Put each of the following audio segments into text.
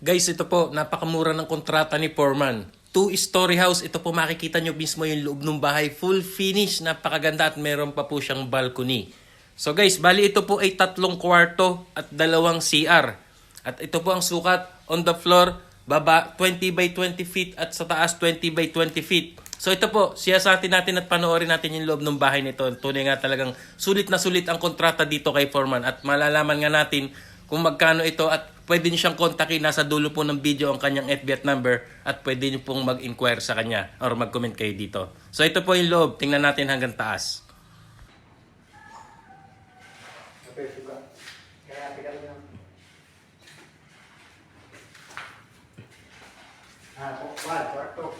Guys, ito po, napakamura ng kontrata ni Foreman. Two-story house, ito po makikita nyo mismo yung loob ng bahay. Full finish, napakaganda at meron pa po siyang balcony. So guys, bali ito po ay tatlong kwarto at dalawang CR. At ito po ang sukat on the floor, baba 20 by 20 feet at sa taas 20 by 20 feet. So ito po, siyasatin natin at panoorin natin yung loob ng bahay nito. Tunay nga talagang sulit na sulit ang kontrata dito kay Foreman at malalaman nga natin kung magkano ito at pwede niyo siyang kontakin. Nasa dulo po ng video ang kanyang FB number at pwede niyo pong mag-inquire sa kanya or mag-comment kayo dito. So ito po yung loob. Tingnan natin hanggang taas. Ah, kukwal, kwarto.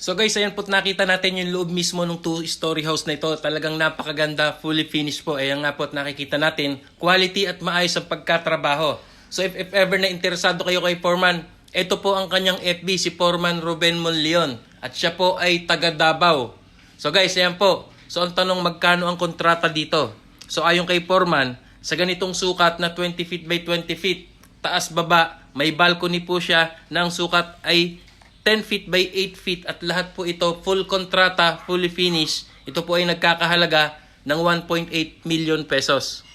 So guys, ayan po nakita natin yung loob mismo ng two-story house na ito. Talagang napakaganda, fully finished po. Ayan nga po at nakikita natin, quality at maayos ang pagkatrabaho. So if, if ever na interesado kayo kay Foreman, ito po ang kanyang FB, si Foreman Ruben Monleon. At siya po ay taga Davao. So guys, ayan po. So ang tanong, magkano ang kontrata dito? So ayon kay Foreman, sa ganitong sukat na 20 feet by 20 feet, taas baba, may balcony po siya na ang sukat ay 10 feet by 8 feet at lahat po ito full kontrata, fully finished. Ito po ay nagkakahalaga ng 1.8 million pesos.